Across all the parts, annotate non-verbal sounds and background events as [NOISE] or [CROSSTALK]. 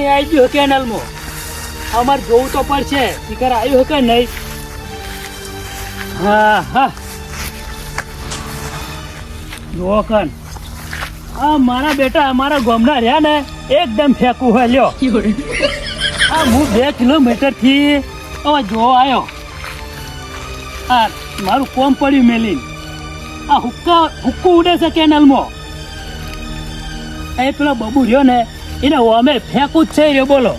પાણી આવી ગયું કેનાલમાં? અમારે જોવું તો પડશે, શિખર આવ્યું કે નહીં? હા હા. જુઓ કન આ મારા બેટા અમારા ગામના રહ્યા ને, એકદમ ફેંકું હોય લ્યો. આ હું બે કિલોમીટરથી હવે જોવા આવ્યો. આ મારું કોમ પડ્યું મેલીન. આ હુક્કા, હુક્કું ઉડે છે કેનલમાં. એ પેલો બબુ રહ્યો ને એને અમે ફેંકું જ છે રે, બોલો.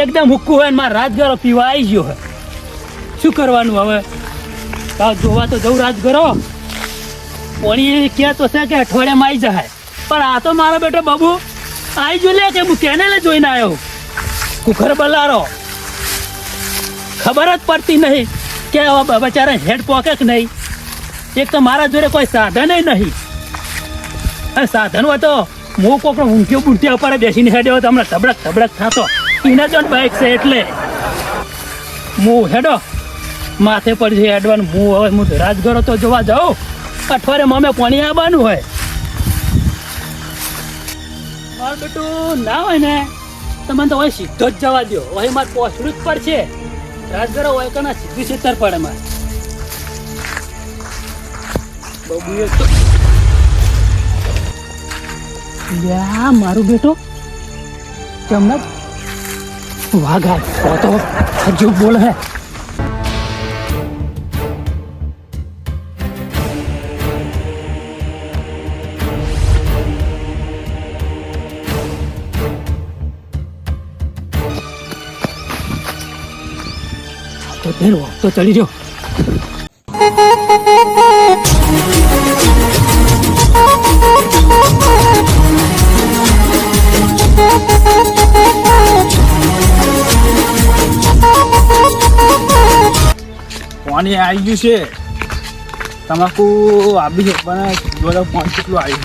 એકદમ હુક્કું હોય ને મારા રાજગરો પીવા આવી ગયો હોય શું કરવાનું હવે? જોવા તો જવું રાજગરો. પોણી કહે તો છે કે અઠવાડિયામાં આવી જાય પણ આ તો મારો બેટો બાબુ આવી જો લે કે હું કેનેલે જોઈને આવ્યો કુખર બલારો. ખબર જ પડતી નહીં કે બચારા હેડ પોકે કે નહીં. એક તો મારા જોડે કોઈ સાધન નહીં. સાધન હોય તો હું કોકનો ઊંઘ્યો બુંઠ્યા ઉપર બેસીને હેડ્યો તો હમણાં ધબડક ધબડક થતો. એના જો બાઇક છે એટલે. હું હેડો. માથે પર છે હેડવાનું. હું હવે હું રાજગરો તો જોવા જાઉં. અઠવાડિયામાં મમે પાણી આવવાનું હોય. મારું બેટું, ના હોય ને. તમને તો હવે સીધો જ જવા દો હવે મારે પહોંચવું જ પડશે. રાજગરો હોય કે ના, સીધું સીતર પડે મારે. બબુએ તો લ્યા મારું બેટો. ચમનક વાઘા તો તો હજુ બોલ હે. તો ચડી રહ્યો પાણી આવી ગયું છે. તમાકુ આવી છે પણ જોડે પાણી કેટલું આવ્યું?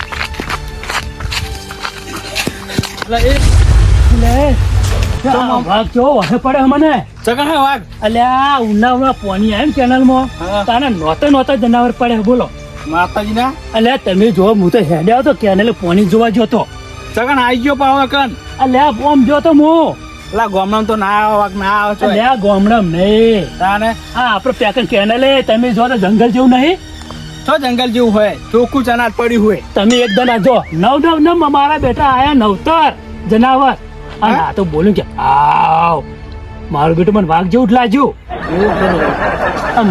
જો તમે જો હું તો હેડ્યા તો કેનલ પોની જોવા જતો ચકણ આવી ગયો પાવ કન અલ્યા બોમ જોતો હું. એટલે ગોમડમ તો ના આવો ના આવે છે લે ગોમડમ નહીં. તાને? હા આપણે પેકન કેનલે તમે જો તો જંગલ જેવું નહીં. તો જંગલ જેવું હોય ચોખ્ખું ચનાટ પડ્યું હોય. તમે એકદમ આ જો નવ નવ નવ મારા બેટા આયા નવતર જનાવર. અને? આ તો બોલું કે આવ મારું બેટું મને વાઘ જેવું જ લાગ્યું.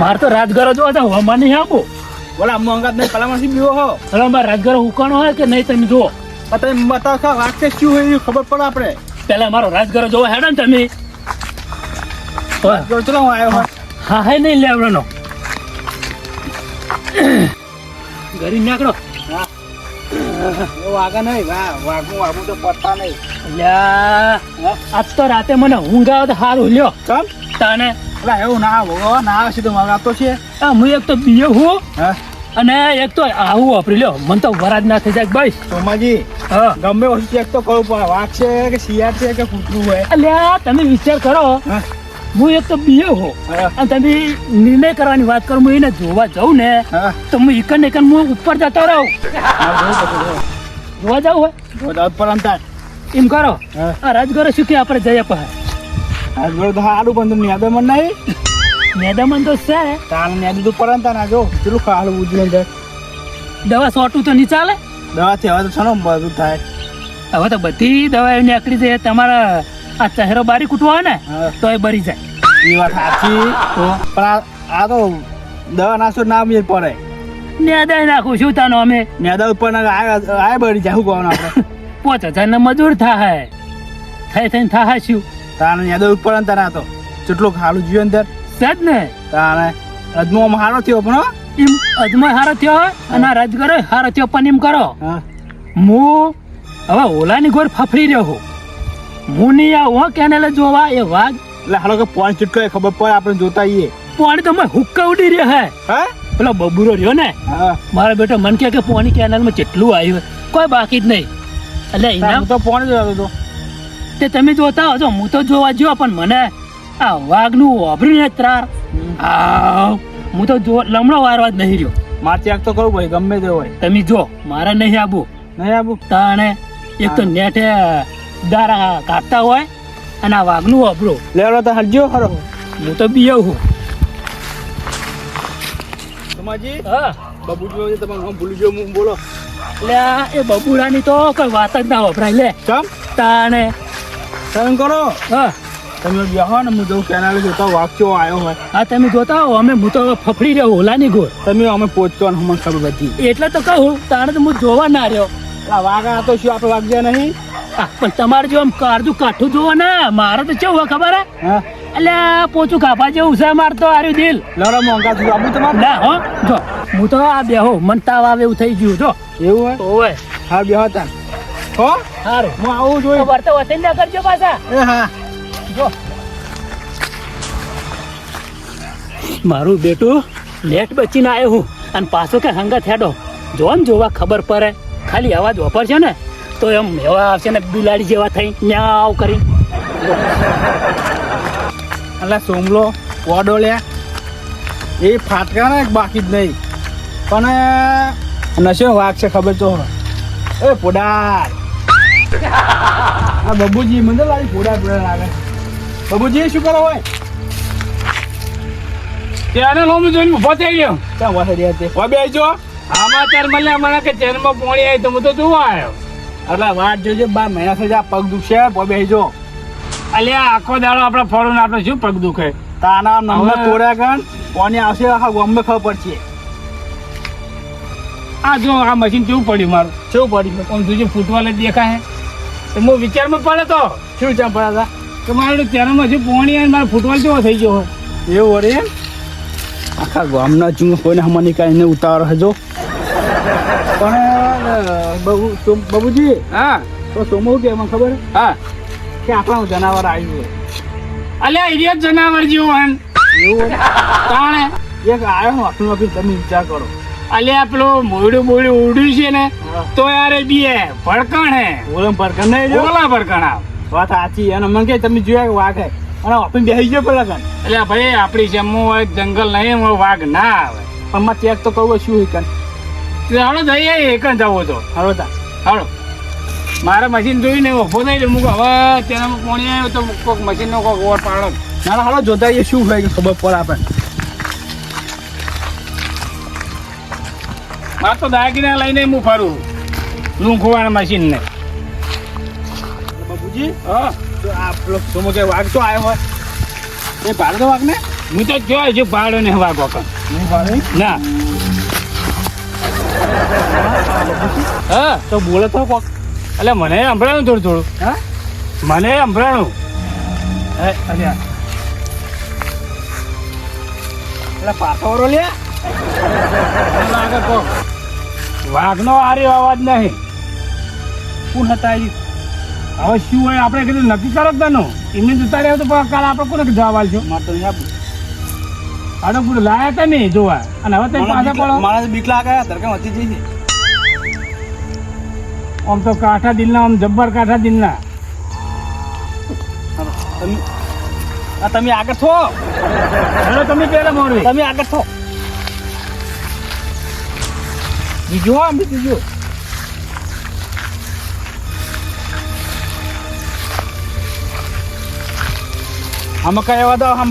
મારે તો રાજગરો જોવા હતા હવામાં નહીં આપો બોલા મોંઘા નહીં પેલામાંથી બીવો હો. પેલા મારે રાજગરો ઉકાણો હોય કે નહીં તમે જુઓ. તમે બતાવ વાઘ છે શું હોય ખબર પડે આપણે. પેલા મારો રાજગરો જોવા હેડો ને તમે. હું આવ્યો હા હે નહીં લેવડાનો ગરીબ નીકળો. એ નહીં વાગું વાઘું તો પડતા નહીં. આજ તો રાતે મને ઊંઘ આવે તો સારું લ્યો. તાને એવું ના ના આવે છે તો વાઘ આપતો છે હું એક તો બીજો હું. હા. અને એક તો આવું વાપરી લ્યો. મને તો વરાજ ના થઈ જાય ભાઈ. સોમાજી હા. ગમે વસ્તુ ચેક તો કરવું પડે વાઘ છે કે શિયાળ છે કે કૂતરું હોય? અલ્યા તમે વિચાર કરો. હું. એક તો બીયો હો. અને તમે નિર્ણય કરવાની વાત કરો હું એને જોવા જાઉં ને તો હું એકન એકન હું ઉપર જતો રહું. જોવું જોવું. હોય જો પર અંતાર. એમ કરો. આ રાજગરો શું કે આપણે જઈએ પાસે આ તો હારું પણ તું નેદો મને નહીં. મેદામન તો છે. તાલ નેદું તું પર અંતાર ના જો પેલું ખાલું ઉજળી અંદર દવા સોટું તો નહીં ચાલે? દવાથી હવે તો છનો બધું થાય. હવે તો બધી દવા નીકળી જાય તમારા આ ચહેરો બારી કૂટવા હોય ને તો એ બરી જાય. એ વાત સાચી. તો પણ આ આ તો દવા નાસો ના મેળ પડે. નેદાઈ નાખું છું તાનો અમે. નેદા ઉપર ના આય આય બળી જાય શું આપણે? [LAUGHS] પાંચ હજાર ને મજૂર થાય. થઈ થઈને થાય શું? તારા નેદા ઉપર અંતાર આ તો. કેટલું ખાલું જીવ અંદર સજ ને? તારે અજમો હારો થયો પણ એમ અજમો હારો થયો અને રજ કરો હારો થયો પણ એમ કરો. હા. હું હવે ઓલાની ગોર ફફડી રહ્યો હું હું નહીં આવું કેનેલે જોવા એ વાઘ. એટલે હાલો કે પોણ કેટલો ખબર પડે આપણે જોતા આવીએ પોણી તો મેં હુક્કા ઉડી રહ્યો હે. હા? પેલો બબુરો રહ્યો ને? મારા બેટો મન કે પોણી પોણી કેનાલમાં કેટલું આવ્યું કોઈ બાકી જ નહીં. એટલે એના તો પોઈન્ટ જોતો હતો. તે તમે જોતા હો છો હું તો જોવા જ્યો પણ મને આ વાઘનું વાપરીને ત્રાર. આવ હું તો જો લમણો વારવા જ નહીં રહ્યો. મારે ચેક તો કરવું ભાઈ ગમે તે હોય. તમે જો મારે નહીં આવું નહીં આવું તાણે એક તો નેટે દારા કાઢતા હોય અને આ વાઘનું અબરો લેવડો તો હરજો ખરો. હું તો બી આવું સમાજી હા. બાબુજી તમે નામ ભૂલી ગયો હું બોલો. આ એ બબુડાની તો કોઈ વાત જ ના વપરાય લે. ચમ? તાણે સહન કરો. હા. તમે બેહો ને હું જઉં કેનાલ જોતા વાક્યો આવ્યો હોય. હા તમે જોતા હો અમે હું તો ફફડી રહ્યો હોલાની ગોળ તમે અમે પહોંચતો ને મને ખબર બધી એટલે તો કહું તાણે તો હું જોવા ના રહ્યો. આ તો શું આપણે વાગજે નહીં? પણ તમારે જો આમ કાળજું કાઠું જોવો ને મારે તો કેવું હોય ખબર હે? એટલે પોચું કાપા જેવું છે મારતો આર્યું દિલ. લડો મોંઘા થયું આબુ તમારે? ના હો જો. હું તો આ બેહો મન તાવ આવે એવું થઈ ગયું જો. એવું હોય? ઓવે. હા બેહો તાર હો? સારું હું આવું તો જોઈ વર્તે વતન ના કરજો પાછા. હા. મારું બેટું લેટ બચીને આવ્યો હું અને પાછો કે હંગત હેડો. જો ને જોવા ખબર પડે. ખાલી અવાજ વાપરશે ને, તો એમ એવા આવશે ને બિલાડી જેવા થઈ. ન્યાવ કરી. એટલે સોમલો પોડો લ્યા એ ફાટકા ને બાકી જ નહીં. પણ નશો વાઘ છે ખબર તો. એ પોડાર. આ બબુજી, મને લાગે પોડાર પોડાર લાગે. બબુજી શું કરો હોય? ત્યારે હું જોઈને ઊભો થઈ ગયો. ક્યાં વાસે રહ્યા તે હોય આમાં ચાર મળ્યા મને કે ચેનમાં પોણી આવી તો હું તો જોવા આવ્યો. એટલે વાત જોજે બાર મહિના થઈ જાય પગ દુખશે હોય બેસજો અલ્યા આખો દાડો આપણે ફોડું ને આપણે શું પગ દુખે? તાના નંબર તોડ્યા ગણ આવશે આખા ગામને ખબર પડશે. આ જો આ મશીન કેવું પડ્યું મારું? કેવું પડ્યું? પણ તુજે ફૂટવા જ દેખાય તો હું વિચારમાં પડે તો. શું ચામ પડ્યા કે મારું ચેરમાં હજુ પોણી અને મારો ફૂટવાલ કેવો થઈ ગયો હોય. એવું અરે આખા ગામના ચૂં કોઈને હમણાં નીકાળીને ઉતાર હજો. પણ બબુજી હા. તો સોમો કે એમાં ખબર? હા. કે આપણું જનાવર આવ્યું અલ્યા ઇડિયટ જનાવર જેવો હન એવું હોય? તાણે. એક આવ્યો ને આપણું આપી તમે વિચાર કરો. અલ્યા પેલું મોયડું મોડું ઉડ્યું છે ને તો યાર બીએ ભડકણ હે. ઓલમ પર નહીં ઓલા ભડકણ આવ. વાત સાચી અને મને કે તમે જોયા કે વાઘ? હે અને ઓફિસ બેસી ગયો પેલા કન એટલે ભાઈ આપણી જેમ હોય જંગલ નહીં હોય વાઘ ના આવે. પણ માં ચેક તો કહું શું કન હાલો જઈએ એક જ જવો તો. હાલો તા. હાલો. મારે મશીન જોઈને ઊભો થઈ મૂકો હવે તેના પોણી આવ્યો તો કોઈક મશીનનો કોઈક ઓર પાડો. ના ના હાલો જોતા આવીએ શું થાય ખબર પડે આપણે. મારે તો દાગીના લઈને હું ફરું. લૂંખવાના મશીન ને બાબુજી હા. તો આ પેલો સોમો કે વાઘ તો આવ્યો હોય. એ ભારત વાઘ ને હું તો જોઈ છું પાડો ને નહીં ભાડે? ના. હા તો બોલે તો કોક. એટલે મને સંભળાણું થોડું થોડું. હા? મને સંભળાણું એ અલ્યા. એટલે પાછો લે. આગળ કહો વાઘનો આર્યો અવાજ નહીં. કોણ હતા હવે શું હોય આપણે કીધું નક્કી કરો તનો? એમને જતા રહ્યા તો કાલ આપણે કોને જવાબ આલશો મારે તો આપું. આડો પૂરું લાયા હતા નહીં જોવા. અને હવે તમે પાછા પડો. મારા બીક લાગ્યા તરકે વધી જઈ છે આમ તો કાંઠા દિલના આમ જબ્બર કાંઠા દિલના. તમે તમે આગળ છો? હેલો તમે પેલા મોરવી? તમે આગળ થો બીજો આમ બીજો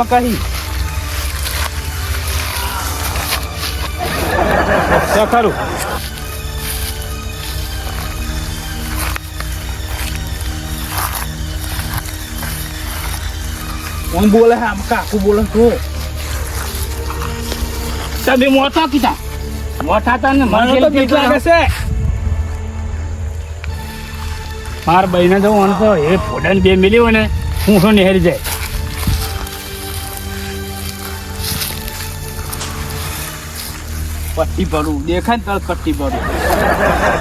કઈ તો ખરું કોણ બોલે છે આમ કાકુ બોલે છો તમે મોટા કીધા મોટા હતા ને મને તો બીક લાગે છે માર બહેને તો હું તો એ ફોડન બે મિલી હોય ને હું શું નેહરી જાય પટ્ટી ભરું. દેખાય તરત પટ્ટી ભરું.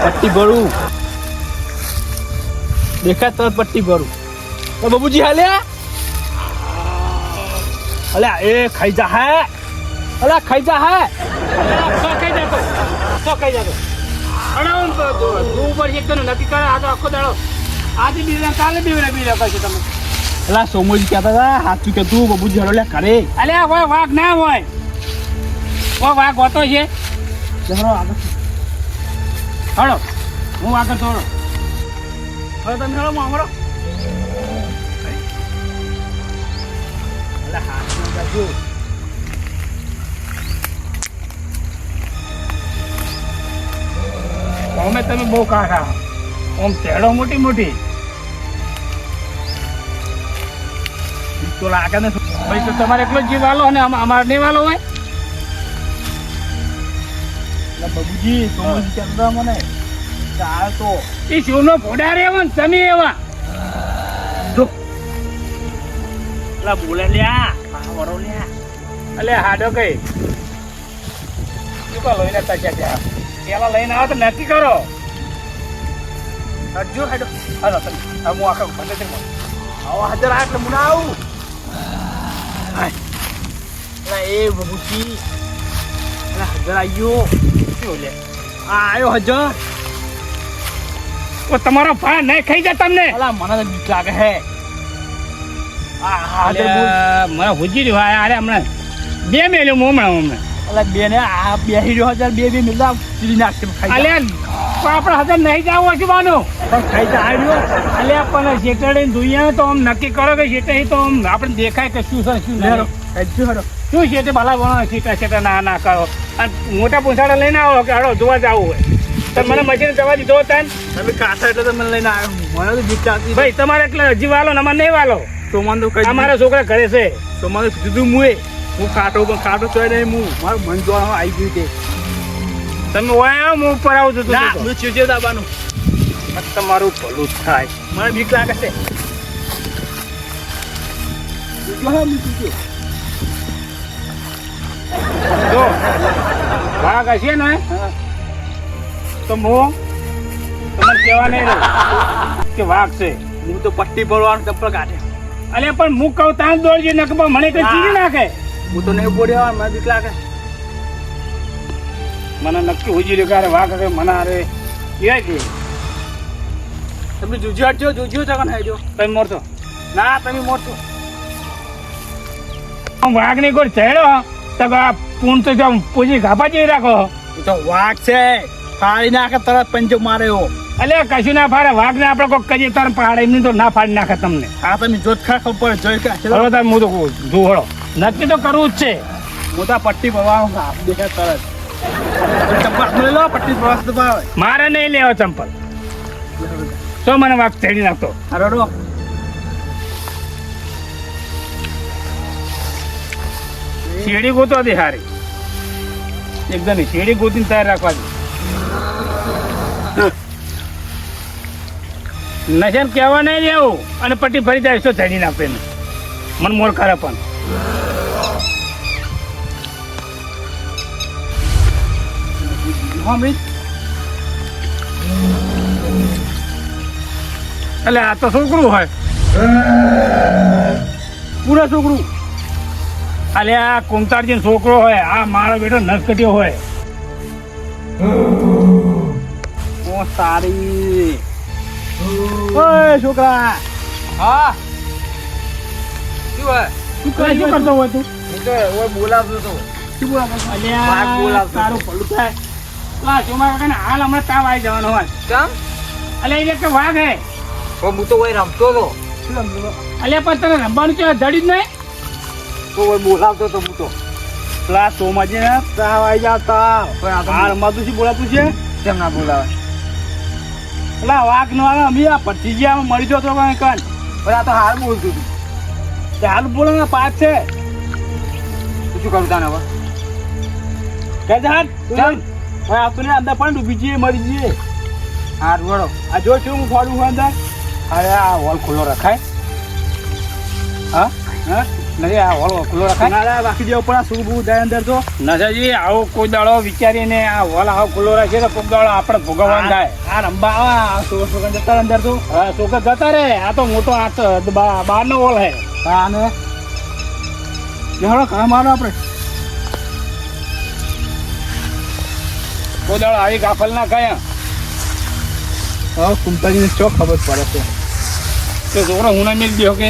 પટ્ટી ભરું. દેખાય તરત પટ્ટી ભરું. તો બાબુજી હાલ્યા અલ્યા એ ખાઈ જા હે? અલ્યા ખાઈ જા હે? કઈ જતો તો. કઈ જતો અડાઉન તો. તું. ઉપર એક નક્કી કરે આ તો આખો દાડો. આજે બીજા કાલે બીજા બીજા કહેશો તમે અલ્યા સોમોજી કહેતા હતા હાથું કે તું બબુજી હાલો લ્યા કરે અલ્યા હોય વાઘ ના હોય. ઓ વાઘ હોતો છે. જહરો આગળ હળો હું આગળ દોડો. હવે તમે હળો મામરો એટલે અમે તમે બહુ કાઢા આમ તેડો મોટી મોટી. તો લાગે ને ભાઈ તો તમારે એકલો જીવ વાલો અને અમારે નહીં વાલો હોય? બાબુજી તો ચંદ્ર મને? ચાલ તો. એ શિવનો ફોડા રે એવા ને તમે એવા. જો. એટલે બોલે લ્યા વરો લ્યા. અલે, હાડો કઈ. શું લઈને તક્યા ત્યાં પેલા લઈને આવો તો નક્કી કરો. હજુ હેડો. હું આખા ભલે છે મને. હાજર આ એટલે મુના આવું. એ બાબુજી. હાજર આવ્યો શું લે? આવ્યો હાજર ઓ તમારો ભાઈ નહીં ખાઈ જાય તમને? અલા મને તો બીક લાગે હે. મને હુજી રહ્યું અરે હમણાં. બે મેલ્યો હું હમણાં હમણાં. અલા બે ને આ બે રહ્યો હજાર બે બે મિલા નાખશે ખાઈ અલે તો આપણે હજાર નહીં જાવ હજુ આવ્યો અલે પણ શેતરડી જોઈએ તો આમ નક્કી કરો કે શેતરડી તો આમ આપણે દેખાય કે શું છે શું શું છે તે ભલા ભણો શેટા શેટા ના ના કરો. અને મોટા પૂંછાડા લઈને આવો કે હાડો જોવા જવું હોય. તો મને મશીન જવા દીધો હતા તમે કાંઠા એટલે તમે લઈને આવ્યો મને તો લાગતી ભાઈ તમારે એટલે હજી વાલો ને અમારે નહીં વાલો. તો મને તો કઈ અમારા છોકરા ઘરે છે. તો મને કીધું મુએ. હું કાંટો પણ કાંટો ચોય નહીં હું મારું મન જોવાનું આવી ગયું તે. તમે ઓય આવો હું ઉપર આવું છું ના હું ચીજે દાબાનું. તમારું ભલું જ થાય. મને બીક લાગે છે. જો વાઘ હશે ને? તો હું તમને કહેવા નહીં કે વાઘ છે. હું તો પટ્ટી ભરવાનું ચપ્પલ કાઢે. અલે પણ હું કહું ત્યાં દોડજે નક પણ મને કઈ ચીરી નાખે. હું તો નહીં બોલ્યો મને બીક લાગે. મને નક્કી હુજી રહ્યું કે વાઘ હશે મને અરે એ કે તમે જુજુ હટજો જુજુ જગન હેજો તમે મોરતો ના તમે મોટો વાઘની કોઈ ચડ્યો તો પૂન તો પૂછી પૂજી ગાપા જઈ રાખો તો વાઘ છે. ફાડી નાખે તરત પંજો મારે એવો અલે કશું ના ફાડે વાઘ ને આપણે કોઈ કરીએ તાર પહાડે એમની તો ના ફાડી નાખે તમને. આ તમે જોત ખા ખબર જોઈ કે હવે તાર હું તો જોહળો નક્કી તો કરવું જ છે. મોટા પટ્ટી ભરવાનું આપ દેખાય તરત. ચંપલ લો પટ્ટી ભરવા તો મારે નહીં લેવા ચંપલ. તો મને વાઘ ચડી નાખતો હારો રો શેરડી ગોતો હતી હારી. એકદમ શેરડી ગોતીને તૈયાર રાખવા દે. નશન કહેવા નહીં દેવું અને પટ્ટી ફરી જાય તો ચડી નાખે એને. મન મોર કરે પણ. હા એટલે આ તો છોકરું હોય. પૂરા છોકરું. અલે આ કુંતારજી છોકરો હોય આ મારો બેટો નસકટીયો હોય. ઓ સારી. ઓય છોકરા. હા. શું હોય તું કઈ શું કરતો હોય તું? તો ઓય બોલાવતો તો શું બોલાવતો અલ્યા, વાઘ બોલાવતો. તારું ભલું થાય. લા, કાકાને હાલ હમણાં તાવ આવી જવાનો હોય. કેમ? અલે એ કે વાઘ હે. હું તો ઓય રમતો હતો શું રમતો અલ્યા પણ તને રમવાનું છે જડી જ નહીં? તો ઓય બોલાવતો તો હું તો. પેલા સોમાજી ને તાવ આવી જાવ તાવ આ રમાતું છે બોલાતું છે? કેમ ના બોલાવે? પેલા વાઘ નો આવે અમી આ પછી ગયા મળી જતો તો કઈ. કન પણ આ તો હાલ બોલતું હતું. તે હાલ બોલે ને પાંચ છે. શું કરું તાને હવે? કે જા ચાલ ને અંદર પણ ડૂબી જઈએ મરી જઈએ. હા વળો. આ જો છું હું ફોડું છું અંદર. અરે આ હોલ ખુલ્લો રખાય. હા? હા? નહીં આ હોલ ખુલ્લો રખાય? ના બાકી જેવો પણ શું બહુ જાય અંદર તો નશાજી આવો કોઈ દાડો વિચારીને આ હોલ આવો ખુલ્લો રાખે તો કોઈ દાડો આપણે ભોગવવાનું થાય. આ રંબા આવા સો સો જતા અંદર તો હા છોકરા જતા રે આ તો મોટો આ બહારનો હોલ હે. હા ને કામ આનો આપણે. કોઈ દાડો આવી ગાફલ ના કયા હા કુંતાજીને ચો ખબર પડે છે. તો છોકરો હું મેળ દો કે